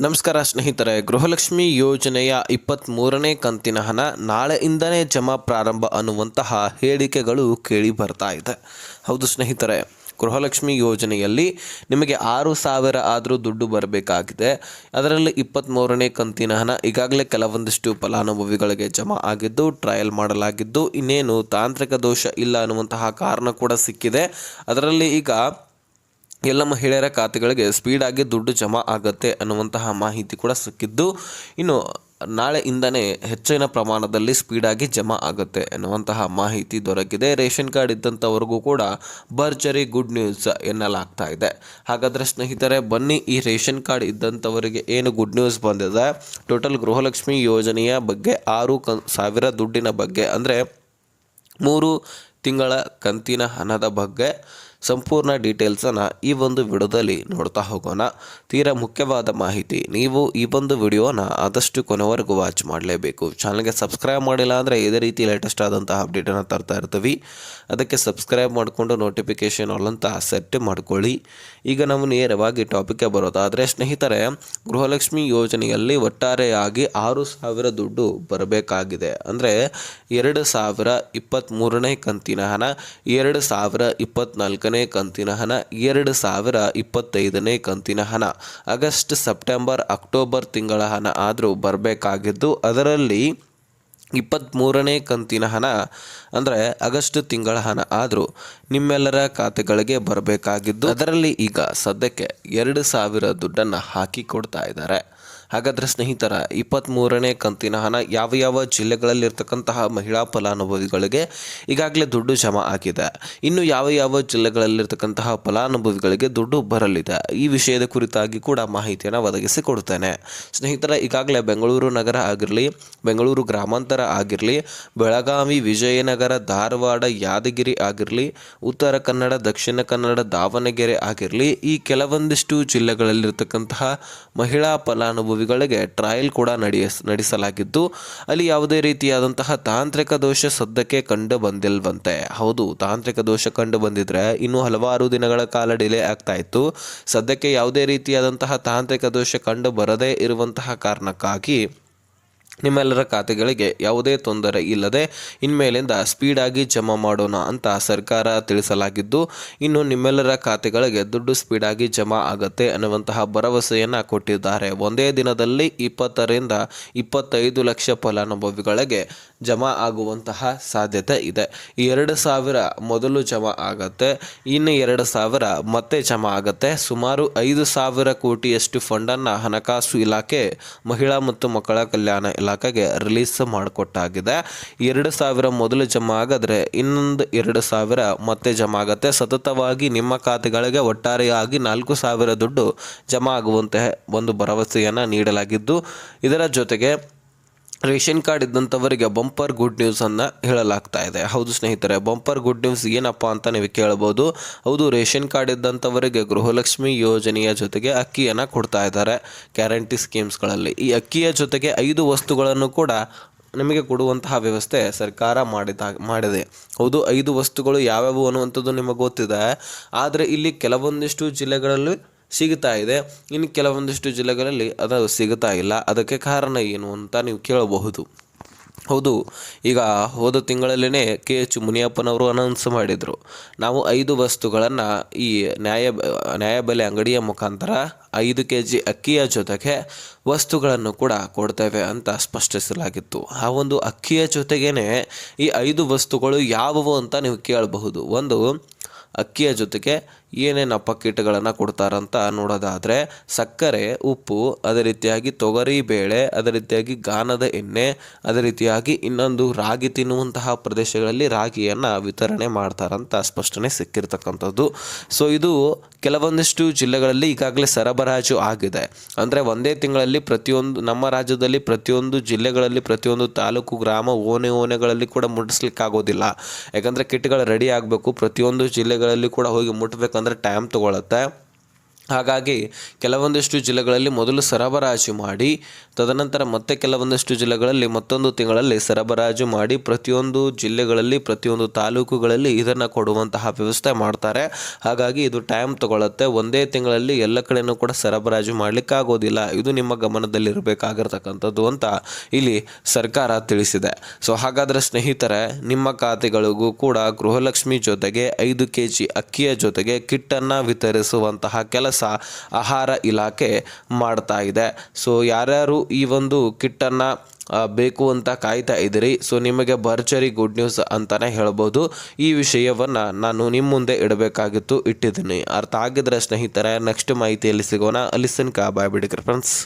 ನಮಸ್ಕಾರ ಸ್ನೇಹಿತರೆ, ಗೃಹಲಕ್ಷ್ಮಿ ಯೋಜನೆಯ ಇಪ್ಪತ್ತ್ಮೂರನೇ ಕಂತಿನ ಹಣ ನಾಳೆಯಿಂದನೇ ಜಮಾ ಪ್ರಾರಂಭ ಅನ್ನುವಂತಹ ಹೇಳಿಕೆಗಳು ಕೇಳಿ ಬರ್ತಾ ಇದೆ. ಹೌದು ಸ್ನೇಹಿತರೆ, ಗೃಹಲಕ್ಷ್ಮಿ ಯೋಜನೆಯಲ್ಲಿ ನಿಮಗೆ ಆರು ಸಾವಿರ ಆದರೂ ದುಡ್ಡು ಬರಬೇಕಾಗಿದೆ. ಅದರಲ್ಲಿ ಇಪ್ಪತ್ತ್ಮೂರನೇ ಕಂತಿನ ಹಣ ಈಗಾಗಲೇ ಕೆಲವೊಂದಿಷ್ಟು ಫಲಾನುಭವಿಗಳಿಗೆ ಜಮಾ ಆಗಿದ್ದು, ಟ್ರಯಲ್ ಮಾಡಲಾಗಿದ್ದು, ಇನ್ನೇನು ತಾಂತ್ರಿಕ ದೋಷ ಇಲ್ಲ ಅನ್ನುವಂತಹ ಕಾರಣ ಕೂಡ ಸಿಕ್ಕಿದೆ. ಅದರಲ್ಲಿ ಈಗ ಎಲ್ಲ ಮಹಿಳೆಯರ ಖಾತೆಗಳಿಗೆ ಸ್ಪೀಡಾಗಿ ದುಡ್ಡು ಜಮಾ ಆಗುತ್ತೆ ಅನ್ನುವಂತಹ ಮಾಹಿತಿ ಕೂಡ ಸಿಕ್ಕಿದ್ದು. ಇನ್ನು ನಾಳೆಯಿಂದನೇ ಹೆಚ್ಚಿನ ಪ್ರಮಾಣದಲ್ಲಿ ಸ್ಪೀಡಾಗಿ ಜಮಾ ಆಗುತ್ತೆ ಎನ್ನುವಂತಹ ಮಾಹಿತಿ ದೊರಕಿದೆ. ರೇಷನ್ ಕಾರ್ಡ್ ಇದ್ದಂಥವ್ರಿಗೂ ಕೂಡ ಭರ್ಜರಿ ಗುಡ್ ನ್ಯೂಸ್ ಎನ್ನಲಾಗ್ತಾ ಇದೆ. ಹಾಗಾದರೆ ಸ್ನೇಹಿತರೆ, ಬನ್ನಿ ಈ ರೇಷನ್ ಕಾರ್ಡ್ ಇದ್ದಂಥವರಿಗೆ ಏನು ಗುಡ್ ನ್ಯೂಸ್ ಬಂದಿದೆ? ಟೋಟಲ್ ಗೃಹಲಕ್ಷ್ಮಿ ಯೋಜನೆಯ ಬಗ್ಗೆ ಆರು ಕ ಸಾವಿರ ದುಡ್ಡಿನ ಬಗ್ಗೆ ಅಂದರೆ ಮೂರು ತಿಂಗಳ ಕಂತಿನ ಹಣದ ಬಗ್ಗೆ ಸಂಪೂರ್ಣ ಡೀಟೇಲ್ಸನ್ನು ಈ ಒಂದು ವಿಡಿಯೋದಲ್ಲಿ ನೋಡ್ತಾ ಹೋಗೋಣ. ತೀರಾ ಮುಖ್ಯವಾದ ಮಾಹಿತಿ, ನೀವು ಈ ಒಂದು ವಿಡಿಯೋನ ಆದಷ್ಟು ಕೊನೆವರೆಗೂ ವಾಚ್ ಮಾಡಲೇಬೇಕು. ಚಾನಲ್ಗೆ ಸಬ್ಸ್ಕ್ರೈಬ್ ಮಾಡಿಲ್ಲ ಅಂದರೆ ಇದೇ ರೀತಿ ಲೇಟೆಸ್ಟ್ ಆದಂತಹ ಅಪ್ಡೇಟನ್ನು ತರ್ತಾ ಇರ್ತೀವಿ. ಅದಕ್ಕೆ ಸಬ್ಸ್ಕ್ರೈಬ್ ಮಾಡಿಕೊಂಡು ನೋಟಿಫಿಕೇಷನ್ ಆಲ್ ಅಂತ ಸೆಟ್ ಮಾಡ್ಕೊಳ್ಳಿ. ಈಗ ನಾವು ನೇರವಾಗಿ ಟಾಪಿಕ್ಗೆ ಬರೋದಾದರೆ, ಸ್ನೇಹಿತರೆ, ಗೃಹಲಕ್ಷ್ಮಿ ಯೋಜನೆಯಲ್ಲಿ ಒಟ್ಟಾರೆಯಾಗಿ ಆರು ದುಡ್ಡು ಬರಬೇಕಾಗಿದೆ. ಅಂದರೆ ಎರಡು ಸಾವಿರ ಹಣ, ಎರಡು ಸಾವಿರ ಇಪ್ಪತ್ತ್ನಾಲ್ಕನೇ ಕಂತಿನ ಹಣ, ಎರಡು ಸಾವಿರ ಇಪ್ಪತ್ತೈದನೇ ಕಂತಿನ ಹಣ. ಆಗಸ್ಟ್, ಸೆಪ್ಟೆಂಬರ್, ಅಕ್ಟೋಬರ್ ತಿಂಗಳ ಹಣ ಆದರೂ ಬರಬೇಕಾಗಿದ್ದು, ಅದರಲ್ಲಿ ಇಪ್ಪತ್ತ್ಮೂರನೇ ಕಂತಿನ ಹಣ, ಅಂದರೆ ಆಗಸ್ಟ್ ತಿಂಗಳ ಹಣ ಆದರೂ ನಿಮ್ಮೆಲ್ಲರ ಖಾತೆಗಳಿಗೆ ಬರಬೇಕಾಗಿದ್ದು, ಅದರಲ್ಲಿ ಈಗ ಸದ್ಯಕ್ಕೆ ಎರಡು ಸಾವಿರ ದುಡ್ಡನ್ನು ಹಾಕಿ ಕೊಡ್ತಾ ಇದ್ದಾರೆ. ಹಾಗಾದರೆ ಸ್ನೇಹಿತರ ಇಪ್ಪತ್ತ್ಮೂರನೇ ಕಂತಿನ ಹಣ ಯಾವ ಯಾವ ಜಿಲ್ಲೆಗಳಲ್ಲಿರ್ತಕ್ಕಂತಹ ಮಹಿಳಾ ಫಲಾನುಭವಿಗಳಿಗೆ ಈಗಾಗಲೇ ದುಡ್ಡು ಜಮಾ ಆಗಿದೆ. ಇನ್ನು ಯಾವ ಯಾವ ಜಿಲ್ಲೆಗಳಲ್ಲಿರ್ತಕ್ಕಂತಹ ಫಲಾನುಭವಿಗಳಿಗೆ ದುಡ್ಡು ಬರಲಿದೆ. ಈ ವಿಷಯದ ಕುರಿತಾಗಿ ಕೂಡ ಮಾಹಿತಿಯನ್ನು ಒದಗಿಸಿಕೊಡ್ತೇನೆ ಸ್ನೇಹಿತರ, ಈಗಾಗಲೇ ಬೆಂಗಳೂರು ನಗರ ಆಗಿರಲಿ, ಬೆಂಗಳೂರು ಗ್ರಾಮಾಂತರ ಆಗಿರಲಿ, ಬೆಳಗಾವಿ, ವಿಜಯನಗರ, ಧಾರವಾಡ, ಯಾದಗಿರಿ ಆಗಿರಲಿ, ಉತ್ತರ ಕನ್ನಡ, ದಕ್ಷಿಣ ಕನ್ನಡ, ದಾವಣಗೆರೆ ಆಗಿರಲಿ, ಈ ಕೆಲವೊಂದಿಷ್ಟು ಜಿಲ್ಲೆಗಳಲ್ಲಿರ್ತಕ್ಕಂತಹ ಮಹಿಳಾ ಫಲಾನುಭವಿಗಳಿಗೆ ಟ್ರಯಲ್ ಕೂಡ ನಡೆಯಸ್, ನಡೆಸಲಾಗಿದ್ದು, ಅಲ್ಲಿ ಯಾವುದೇ ರೀತಿಯಾದಂತಹ ತಾಂತ್ರಿಕ ದೋಷ ಸದ್ಯಕ್ಕೆ ಕಂಡು ಬಂದಿಲ್ವಂತೆ. ಹೌದು, ತಾಂತ್ರಿಕ ದೋಷ ಕಂಡು ಬಂದಿದ್ರೆ ಇನ್ನೂ ಹಲವಾರು ದಿನಗಳ ಕಾಲ ಡಿಲೇ ಆಗ್ತಾ ಇತ್ತು. ಸದ್ಯಕ್ಕೆ ಯಾವುದೇ ರೀತಿಯಾದಂತಹ ತಾಂತ್ರಿಕ ದೋಷ ಕಂಡು ಬರದೇ ಇರುವಂತಹ ಕಾರಣಕ್ಕಾಗಿ ನಿಮ್ಮೆಲ್ಲರ ಖಾತೆಗಳಿಗೆ ಯಾವುದೇ ತೊಂದರೆ ಇಲ್ಲದೆ ಇನ್ಮೇಲಿಂದ ಸ್ಪೀಡಾಗಿ ಜಮಾ ಮಾಡೋಣ ಅಂತ ಸರ್ಕಾರ ತಿಳಿಸಲಾಗಿದ್ದು, ಇನ್ನು ನಿಮ್ಮೆಲ್ಲರ ಖಾತೆಗಳಿಗೆ ದುಡ್ಡು ಸ್ಪೀಡಾಗಿ ಜಮಾ ಆಗುತ್ತೆ ಅನ್ನುವಂತಹ ಭರವಸೆಯನ್ನು ಕೊಟ್ಟಿದ್ದಾರೆ. ಒಂದೇ ದಿನದಲ್ಲಿ ಇಪ್ಪತ್ತರಿಂದ ಇಪ್ಪತ್ತೈದು ಲಕ್ಷ ಫಲಾನುಭವಿಗಳಿಗೆ ಜಮಾ ಆಗುವಂತಹ ಸಾಧ್ಯತೆ ಇದೆ. ಎರಡು ಸಾವಿರ ಮೊದಲು ಜಮಾ ಆಗತ್ತೆ, ಇನ್ನು ಎರಡು ಸಾವಿರ ಮತ್ತೆ ಜಮಾ ಆಗತ್ತೆ. ಸುಮಾರು ಐದು ಸಾವಿರ ಕೋಟಿಯಷ್ಟು ಫಂಡನ್ನು ಹಣಕಾಸು ಇಲಾಖೆ ಮಹಿಳಾ ಮತ್ತು ಮಕ್ಕಳ ಕಲ್ಯಾಣ ಇಲಾಖೆಗೆ ರಿಲೀಸ್ ಮಾಡಿಕೊಟ್ಟಾಗಿದೆ. ಎರಡು ಸಾವಿರ ಮೊದಲು ಜಮಾ ಆಗಿದ್ರೆ ಇನ್ನೊಂದು ಎರಡು ಸಾವಿರ ಮತ್ತೆ ಜಮಾ ಆಗುತ್ತೆ. ಸತತವಾಗಿ ನಿಮ್ಮ ಖಾತೆಗಳಿಗೆ ಒಟ್ಟಾರೆಯಾಗಿ ನಾಲ್ಕು ಸಾವಿರ ದುಡ್ಡು ಜಮಾ ಆಗುವಂತಹ ಒಂದು ಭರವಸೆಯನ್ನು ನೀಡಲಾಗಿದ್ದು, ಇದರ ಜೊತೆಗೆ ರೇಷನ್ ಕಾರ್ಡ್ ಇದ್ದಂಥವರಿಗೆ ಬಂಪರ್ ಗುಡ್ ನ್ಯೂಸನ್ನು ಹೇಳಲಾಗ್ತಾ ಇದೆ. ಹೌದು ಸ್ನೇಹಿತರೆ, ಬಂಪರ್ ಗುಡ್ ನ್ಯೂಸ್ ಏನಪ್ಪ ಅಂತ ನೀವು ಕೇಳ್ಬೋದು. ಹೌದು, ರೇಷನ್ ಕಾರ್ಡ್ ಇದ್ದಂಥವರಿಗೆ ಗೃಹಲಕ್ಷ್ಮಿ ಯೋಜನೆಯ ಜೊತೆಗೆ ಅಕ್ಕಿಯನ್ನು ಕೊಡ್ತಾ ಇದ್ದಾರೆ ಗ್ಯಾರಂಟಿ ಸ್ಕೀಮ್ಸ್ಗಳಲ್ಲಿ. ಈ ಅಕ್ಕಿಯ ಜೊತೆಗೆ ಐದು ವಸ್ತುಗಳನ್ನು ಕೂಡ ನಿಮಗೆ ಕೊಡುವಂತಹ ವ್ಯವಸ್ಥೆ ಸರ್ಕಾರ ಮಾಡಿದ ಮಾಡಿದೆ. ಹೌದು, ಐದು ವಸ್ತುಗಳು ಯಾವ್ಯಾವು ಅನ್ನುವಂಥದ್ದು ನಿಮಗೆ ಗೊತ್ತಿದೆ. ಆದರೆ ಇಲ್ಲಿ ಕೆಲವೊಂದಿಷ್ಟು ಜಿಲ್ಲೆಗಳಲ್ಲಿ ಸಿಗುತ್ತಾ ಇದೆ. ಇನ್ನು ಕೆಲವೊಂದಿಷ್ಟು ಜಿಲ್ಲೆಗಳಲ್ಲಿ ಅದು ಸಿಗುತ್ತಾ ಇಲ್ಲ. ಅದಕ್ಕೆ ಕಾರಣ ಏನು ಅಂತ ನೀವು ಕೇಳಬಹುದು. ಹೌದು, ಈಗ ಹೋದ ತಿಂಗಳಲ್ಲೇ ಕೆ ಎಚ್ ಮುನಿಯಪ್ಪನವರು ಅನೌನ್ಸ್ ಮಾಡಿದರು. ನಾವು ಐದು ವಸ್ತುಗಳನ್ನು ಈ ನ್ಯಾಯ ನ್ಯಾಯಬೆಲೆ ಅಂಗಡಿಯ ಮುಖಾಂತರ ಐದು ಕೆ ಜಿ ಅಕ್ಕಿಯ ಜೊತೆಗೆ ವಸ್ತುಗಳನ್ನು ಕೂಡ ಕೊಡ್ತೇವೆ ಅಂತ ಸ್ಪಷ್ಟಿಸಲಾಗಿತ್ತು. ಆ ಒಂದು ಅಕ್ಕಿಯ ಜೊತೆಗೇ ಈ ಐದು ವಸ್ತುಗಳು ಯಾವುವು ಅಂತ ನೀವು ಕೇಳಬಹುದು. ಒಂದು, ಅಕ್ಕಿಯ ಜೊತೆಗೆ ಏನೇನು ಅಪ್ಪಕೀಟಗಳನ್ನು ಕೊಡ್ತಾರಂತ ನೋಡೋದಾದರೆ ಸಕ್ಕರೆ, ಉಪ್ಪು, ಅದೇ ರೀತಿಯಾಗಿ ತೊಗರಿ ಬೇಳೆ, ಅದೇ ರೀತಿಯಾಗಿ ಗಾನದ ಎಣ್ಣೆ, ಅದೇ ರೀತಿಯಾಗಿ ಇನ್ನೊಂದು ರಾಗಿ ತಿನ್ನುವಂತಹ ಪ್ರದೇಶಗಳಲ್ಲಿ ರಾಗಿಯನ್ನು ವಿತರಣೆ ಮಾಡ್ತಾರಂತ ಸ್ಪಷ್ಟನೆ ಸಿಕ್ಕಿರ್ತಕ್ಕಂಥದ್ದು. ಸೊ ಇದು ಕೆಲವೊಂದಿಷ್ಟು ಜಿಲ್ಲೆಗಳಲ್ಲಿ ಈಗಾಗಲೇ ಸರಬರಾಜು ಆಗಿದೆ. ಅಂದರೆ ಒಂದೇ ತಿಂಗಳಲ್ಲಿ ಪ್ರತಿಯೊಂದು, ನಮ್ಮ ರಾಜ್ಯದಲ್ಲಿ ಪ್ರತಿಯೊಂದು ಜಿಲ್ಲೆಗಳಲ್ಲಿ ಪ್ರತಿಯೊಂದು ತಾಲೂಕು, ಗ್ರಾಮ, ಓನೆ ಓನೆಗಳಲ್ಲಿ ಕೂಡ ಮುಟ್ಟಿಸ್ಲಿಕ್ಕಾಗೋದಿಲ್ಲ. ಯಾಕಂದರೆ ಕಿಟ್ಗಳು ರೆಡಿ ಆಗಬೇಕು. ಪ್ರತಿಯೊಂದು ಜಿಲ್ಲೆಗಳಲ್ಲಿ ಕೂಡ ಹೋಗಿ ಮುಟ್ಟಬೇಕಂದ್ರೆ ಟೈಮ್ ತೊಗೊಳುತ್ತೆ. ಹಾಗಾಗಿ ಕೆಲವೊಂದಿಷ್ಟು ಜಿಲ್ಲೆಗಳಲ್ಲಿ ಮೊದಲು ಸರಬರಾಜು ಮಾಡಿ, ತದನಂತರ ಮತ್ತೆ ಕೆಲವೊಂದಿಷ್ಟು ಜಿಲ್ಲೆಗಳಲ್ಲಿ ಮತ್ತೊಂದು ತಿಂಗಳಲ್ಲಿ ಸರಬರಾಜು ಮಾಡಿ ಪ್ರತಿಯೊಂದು ಜಿಲ್ಲೆಗಳಲ್ಲಿ, ಪ್ರತಿಯೊಂದು ತಾಲೂಕುಗಳಲ್ಲಿ ಇದನ್ನು ಕೊಡುವಂತಹ ವ್ಯವಸ್ಥೆ ಮಾಡ್ತಾರೆ. ಹಾಗಾಗಿ ಇದು ಟೈಮ್ ತಗೊಳ್ಳುತ್ತೆ ಒಂದೇ ತಿಂಗಳಲ್ಲಿ ಎಲ್ಲ ಕಡೆಯೂ ಕೂಡ ಸರಬರಾಜು ಮಾಡಲಿಕ್ಕಾಗೋದಿಲ್ಲ ಇದು ನಿಮ್ಮ ಗಮನದಲ್ಲಿರಬೇಕಾಗಿರ್ತಕ್ಕಂಥದ್ದು ಅಂತ ಇಲ್ಲಿ ಸರ್ಕಾರ ತಿಳಿಸಿದೆ. ಸೊ ಹಾಗಾದರೆ ಸ್ನೇಹಿತರೆ, ನಿಮ್ಮ ಖಾತೆಗಳಿಗೂ ಕೂಡ ಗೃಹಲಕ್ಷ್ಮಿ ಜೊತೆಗೆ ಐದು ಕೆ ಜಿ ಅಕ್ಕಿಯ ಜೊತೆಗೆ ಕಿಟ್ಟನ್ನು ವಿತರಿಸುವಂತಹ ಕೆಲಸ ಆಹಾರ ಇಲಾಖೆ ಮಾಡ್ತಾ ಇದೆ. ಸೊ ಯಾರ್ಯಾರು ಈ ಒಂದು ಕಿಟ್ಟನ್ನು ಬೇಕು ಅಂತ ಕಾಯ್ತಾ ಇದ್ದೀರಿ ಸೊ ನಿಮಗೆ ಭರ್ಜರಿ ಗುಡ್ ನ್ಯೂಸ್ ಅಂತಲೇ ಹೇಳ್ಬೋದು. ಈ ವಿಷಯವನ್ನು ನಾನು ನಿಮ್ಮ ಮುಂದೆ ಇಡಬೇಕಾಗಿತ್ತು, ಇಟ್ಟಿದ್ದೀನಿ. ಅರ್ಥ ಆಗಿದ್ರೆ ಸ್ನೇಹಿತರೆ ನೆಕ್ಸ್ಟ್ ಮಾಹಿತಿಯಲ್ಲಿ ಸಿಗೋಣ. ಅಲ್ಲಿ ತನಕ ಬಾಯ್ ಬಿಡಿ ಫ್ರೆಂಡ್ಸ್